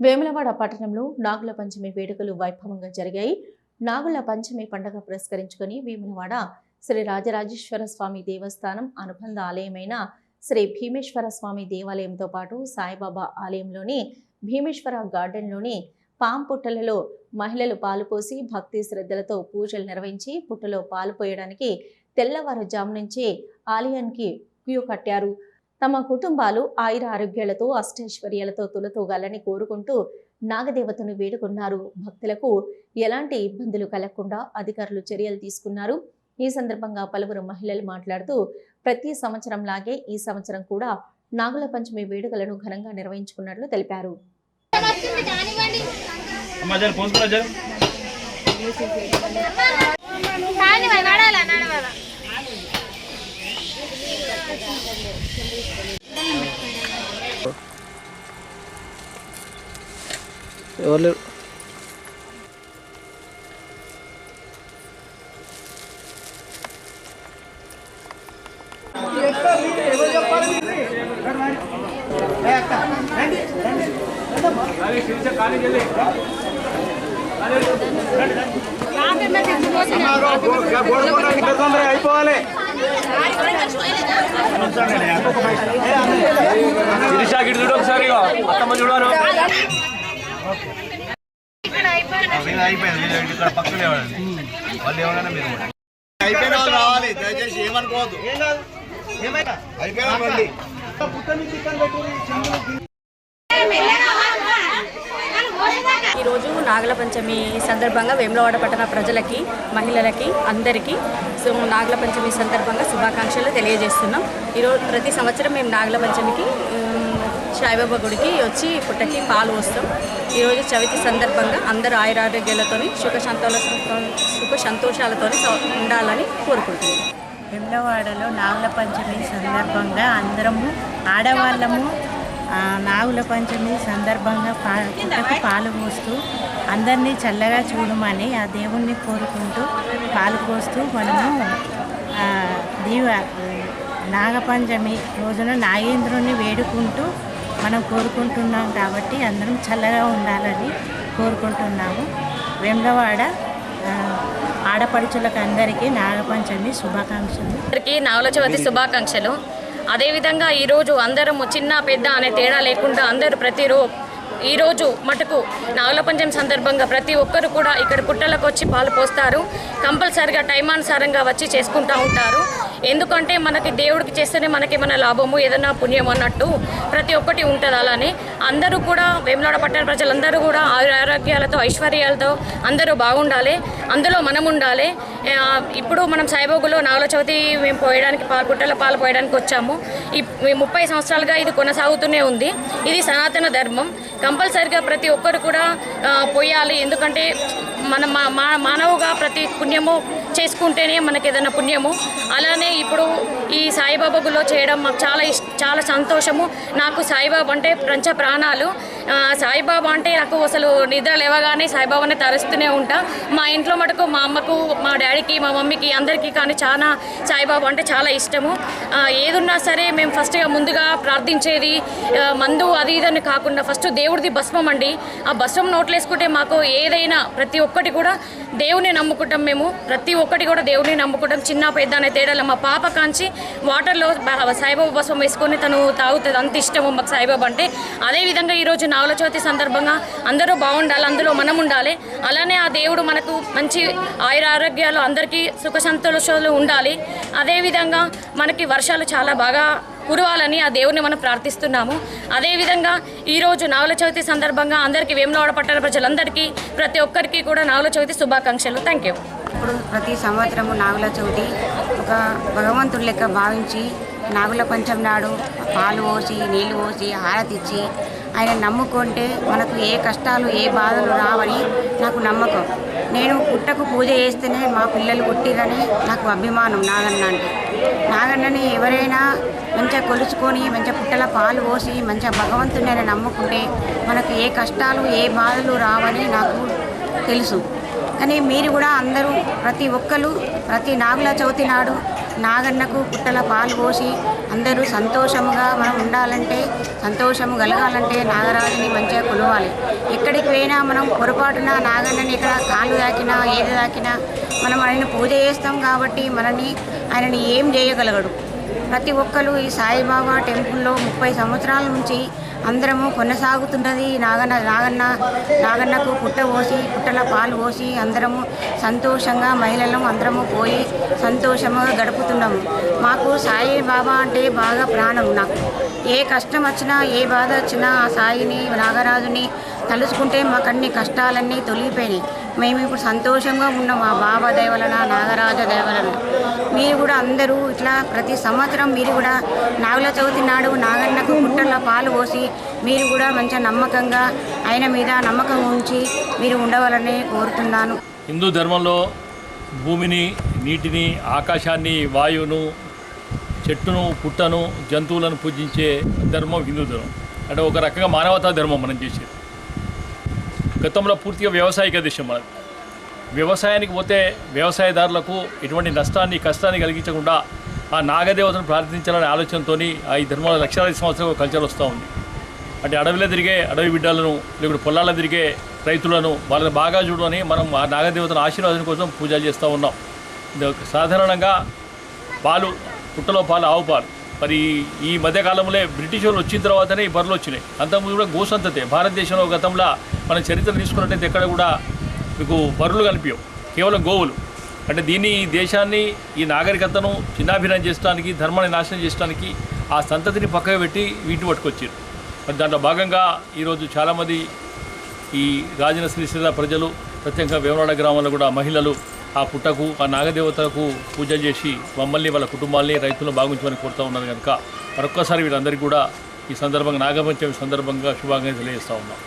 వేములవాడ పట్టణంలో నాగుల పంచమి వేడుకలు వైభవంగా జరిగాయి. నాగుల పంచమి పండుగ పురస్కరించుకొని వేములవాడ శ్రీ రాజరాజేశ్వర స్వామి దేవస్థానం అనుబంధ ఆలయమైన శ్రీ భీమేశ్వర స్వామి దేవాలయంతో పాటు సాయిబాబా ఆలయంలోని భీమేశ్వర గార్డెన్లోని పాం పుట్టలలో మహిళలు పాలు పోసి భక్తి శ్రద్ధలతో పూజలు నిర్వహించి పుట్టలో పాలు పోయడానికి తెల్లవారుజాము నుంచే ఆలయానికి క్యూ కట్టారు. తమ కుటుంబాలు ఆయుర ఆరోగ్యాలతో అష్టైశ్వర్యాలతో తులతూగాలని కోరుకుంటూ నాగదేవతను వేడుకున్నారు. భక్తులకు ఎలాంటి ఇబ్బందులు కలగకుండా అధికారులు చర్యలు తీసుకున్నారు. ఈ సందర్భంగా పలువురు మహిళలు మాట్లాడుతూ ప్రతి సంవత్సరం లాగే ఈ సంవత్సరం కూడా నాగుల పంచమి వేడుకలను ఘనంగా నిర్వహించుకున్నట్లు తెలిపారు. కానివ్వండి, ఎవరు లేరు అయిపోవాలి శిరీషా గిడి చూడు ఒకసారి ఇగో. అత్తమ్మ చూడాలి అయిపోయింది ఇక్కడ ఇవ్వండి వాళ్ళు ఏమన్నా మీరు అయిపోయిన వాళ్ళు రావాలి దయచేసి ఏమనుకోవద్దు రండి. ఈరోజు నాగల పంచమి సందర్భంగా వేములవాడ పట్టణ ప్రజలకి మహిళలకి అందరికీ సో నాగల పంచమి సందర్భంగా శుభాకాంక్షలు తెలియజేస్తున్నాం ఈరోజు ప్రతి సంవత్సరం మేము నాగల పంచమికి సాయిబాబా గుడికి వచ్చి పుట్టకి పాలు వస్తాం. ఈరోజు చవితి సందర్భంగా అందరూ ఆయురారోగ్యాలతో సుఖ సంతోష సుఖ సంతోషాలతో ఉండాలని కోరుకుంటున్నాం. వెమ్లవాడలో నాగుల పంచమి సందర్భంగా అందరము ఆడవాళ్ళము నాగుల పంచమి సందర్భంగా పా పుట్టకు పాలు పోస్తూ అందరినీ చల్లగా చూడమని ఆ దేవుణ్ణి కోరుకుంటూ పాలు పోస్తూ మనము దీవ నాగపంచమి రోజున నాగేంద్రుని వేడుకుంటూ మనం కోరుకుంటున్నాం కాబట్టి అందరం చల్లగా ఉండాలని కోరుకుంటున్నాము. వెమ్లవాడ ఆడపడుచులకు అందరికీ నాగపంచమి శుభాకాంక్షలు. అందరికీ నావల చవితి శుభాకాంక్షలు. అదేవిధంగా ఈరోజు అందరము చిన్న పెద్ద అనే తేడా లేకుండా అందరూ ప్రతిరోజు ఈరోజు మటుకు నాగుల సందర్భంగా ప్రతి ఒక్కరు కూడా ఇక్కడ పుట్టలకు వచ్చి పాలు పోస్తారు. కంపల్సరిగా టైమానుసారంగా వచ్చి చేసుకుంటూ ఉంటారు. ఎందుకంటే మనకి దేవుడికి చేస్తేనే మనకి ఏమైనా లాభము ఏదైనా పుణ్యం అన్నట్టు ప్రతి ఒక్కటి ఉంటుంది అలానే. అందరూ కూడా వేములాడ పట్టణ ప్రజలందరూ కూడా ఆరోగ్యాలతో ఐశ్వర్యాలతో అందరూ బాగుండాలి. అందులో మనం ఉండాలి ఇప్పుడు మనం సాయిబాబులో నాగుల చవితి మేము పోయడానికి పాలు పుట్టల పాలు పోయడానికి వచ్చాము. ఈ ముప్పై సంవత్సరాలుగా ఇది కొనసాగుతూనే ఉంది. ఇది సనాతన ధర్మం. కంపల్సరిగా ప్రతి ఒక్కరు కూడా పోయాలి. ఎందుకంటే మన మా- మానవుగా ప్రతి పుణ్యము చేసుకుంటేనే మనకి ఏదైనా పుణ్యము. అలానే ఇప్పుడు ఈ సాయిబాబా గులో చేయడం మాకు చాలా ఇష్ చాలా సంతోషము. నాకు సాయిబాబా అంటే పంచ ప్రాణాలు. సాయిబాబా అంటే నాకు అసలు నిద్ర లేవగానే సాయిబాబాని తరుస్తూనే ఉంటా. మా ఇంట్లో మటుకు మా అమ్మకు మా డాడీకి మా మమ్మీకి అందరికీ కానీ చాలా సాయిబాబా అంటే చాలా ఇష్టము. ఏదున్నా సరే మేము ఫస్ట్గా ముందుగా ప్రార్థించేది మందు అది ఇదని కాకుండా ఫస్ట్ దేవుడిది భస్మం అండి. ఆ భస్మం నోట్లేసుకుంటే మాకు ఏదైనా ప్రతి ఒక్కటి కూడా దేవుని నమ్ముకుంటాం మేము. ప్రతి ఒక్కటి కూడా దేవుడిని నమ్ముకుంటాం. చిన్న పెద్ద అనే తేడాలో. మా పాప కాంచి వాటర్లో సాయిబాబా భస్మం వేసుకొని తను తాగుతుంది. అంత ఇష్టము మాకు సాయిబాబా అంటే. అదేవిధంగా ఈరోజు నావల చవితి సందర్భంగా అందరూ బాగుండాలి అందులో మనం ఉండాలి. అలానే ఆ దేవుడు మనకు మంచి ఆయుర ఆరోగ్యాలు అందరికీ సుఖ సంతోషాలు ఉండాలి అదేవిధంగా మనకి వర్షాలు చాలా బాగా కురవాలని ఆ దేవుని మనం ప్రార్థిస్తున్నాము. అదేవిధంగా ఈరోజు నావల చవితి సందర్భంగా అందరికీ వేములవాడ పట్టణ ప్రజలందరికీ ప్రతి ఒక్కరికి కూడా నావల చవితి శుభాకాంక్షలు. థ్యాంక్ యూ ఇప్పుడు ప్రతి సంవత్సరము నాగుల చవితి ఒక భగవంతుడి లెక్క భావించి నాగుల పంచం నాడు పాలు పోసి నీళ్ళు పోసి హారతిచ్చి ఆయన నమ్ముకుంటే మనకు ఏ కష్టాలు ఏ బాధలు రావని నాకు నమ్మకం. నేను పుట్టకు పూజ చేస్తేనే మా పిల్లలు పుట్టిరని నాకు అభిమానం నాగన్న అంటే. నాగన్నని ఎవరైనా మంచిగా కొలుచుకొని మంచిగా పుట్టల పాలు పోసి మంచిగా భగవంతుని నమ్ముకుంటే మనకు ఏ కష్టాలు ఏ బాధలు రావని నాకు తెలుసు. కానీ మీరు కూడా అందరూ ప్రతి ఒక్కరు ప్రతి నాగుల చవితి నాడు నాగన్నకు పుట్టల పాలు పోసి అందరూ సంతోషముగా మనం ఉండాలంటే సంతోషము కలగాలంటే నాగరాజుని మంచిగా కొలవాలి. ఎక్కడికి పోయినా మనం పొరపాటున నాగన్నని ఇక్కడ కాళ్ళు తాకినా ఏది తాకినా మనం ఆయన పూజ చేస్తాం కాబట్టి మనని ఆయనని ఏం చేయగలగడు. ప్రతి ఒక్కరు ఈ సాయిబాబా టెంపుల్లో ముప్పై సంవత్సరాల నుంచి అందరము కొనసాగుతున్నది. నాగన్న నాగన్న నాగన్నకు పుట్ట పోసి పుట్టల పాలు పోసి అందరము సంతోషంగా మహిళలు అందరము పోయి సంతోషంగా గడుపుతున్నాము. మాకు సాయి బాబా అంటే బాగా ప్రాణం నాకు. ఏ కష్టం వచ్చినా ఏ బాధ వచ్చినా ఆ సాయిని నాగరాజుని తలుచుకుంటే మాకు అన్ని కష్టాలన్నీ తొలగిపోయినాయి. మేము ఇప్పుడు సంతోషంగా ఉన్నాం మా బాబా దయవలన నాగరాజ దయవలన. మీరు కూడా అందరూ ఇట్లా ప్రతి సంవత్సరం మీరు కూడా నాగుల చవితి నాడు నాగన్నకు పుట్టల పాలు పోసి మీరు కూడా మంచిగా నమ్మకంగా ఆయన మీద నమ్మకం ఉంచి మీరు ఉండవాలని కోరుతున్నాను. హిందూ ధర్మంలో భూమిని నీటిని ఆకాశాన్ని వాయువును చెట్టును పుట్టను జంతువులను పూజించే ధర్మం హిందూ ధర్మం. అంటే ఒక రకంగా మానవతా ధర్మం మనం చేసేది. గతంలో పూర్తిగా వ్యవసాయక దేశం మనది. వ్యవసాయానికి పోతే వ్యవసాయదారులకు ఎటువంటి నష్టాన్ని కష్టాన్ని కలిగించకుండా ఆ నాగదేవతను ప్రార్థించాలనే ఆలోచనతో ఆ ఈ ధర్మంలో లక్షలాది సంవత్సరాలు కల్చర్ వస్తూ ఉంది. అంటే అడవిలో తిరిగే అడవి బిడ్డలను లేకుంటే పొలాల్లో తిరిగే రైతులను వాళ్ళని బాగా చూడని మనం ఆ నాగదేవతను ఆశీర్వాదం కోసం పూజలు చేస్తూ ఉన్నాం. సాధారణంగా పాలు పుట్టలో పాలు ఆవు పాలు. మరి ఈ మధ్యకాలంలో బ్రిటిష్ వాళ్ళు వచ్చిన తర్వాతనే ఈ బర్రెలు వచ్చినాయి. అంతకుముందు కూడా గోసంతతే భారతదేశంలో గతంలో మన చరిత్ర తీసుకున్నట్టయితే ఎక్కడ కూడా మీకు బర్రెలు కనిపించవు. కేవలం గోవులు. అంటే దీన్ని ఈ దేశాన్ని ఈ నాగరికతను చిన్నాభిన్నం చేయడానికి ధర్మాన్ని నాశనం చేయడానికి ఆ సంతతిని పక్కకు పెట్టి వీటిని పట్టుకొచ్చారు. మరి దాంట్లో భాగంగా ఈరోజు చాలామంది ఈ రాజన శ్రీశైల ప్రజలు ప్రత్యేకంగా వేమనాడ గ్రామంలో కూడా మహిళలు ఆ పుట్టకు ఆ నాగదేవతలకు పూజలు చేసి మమ్మల్ని వాళ్ళ కుటుంబాల్ని రైతులను బాగుంచమని కోరుతూ ఉన్నారు కనుక మరొక్కసారి వీళ్ళందరికీ కూడా ఈ సందర్భంగా నాగపంచమి సందర్భంగా శుభాకాంక్షలు తెలియజేస్తూ ఉన్నాం.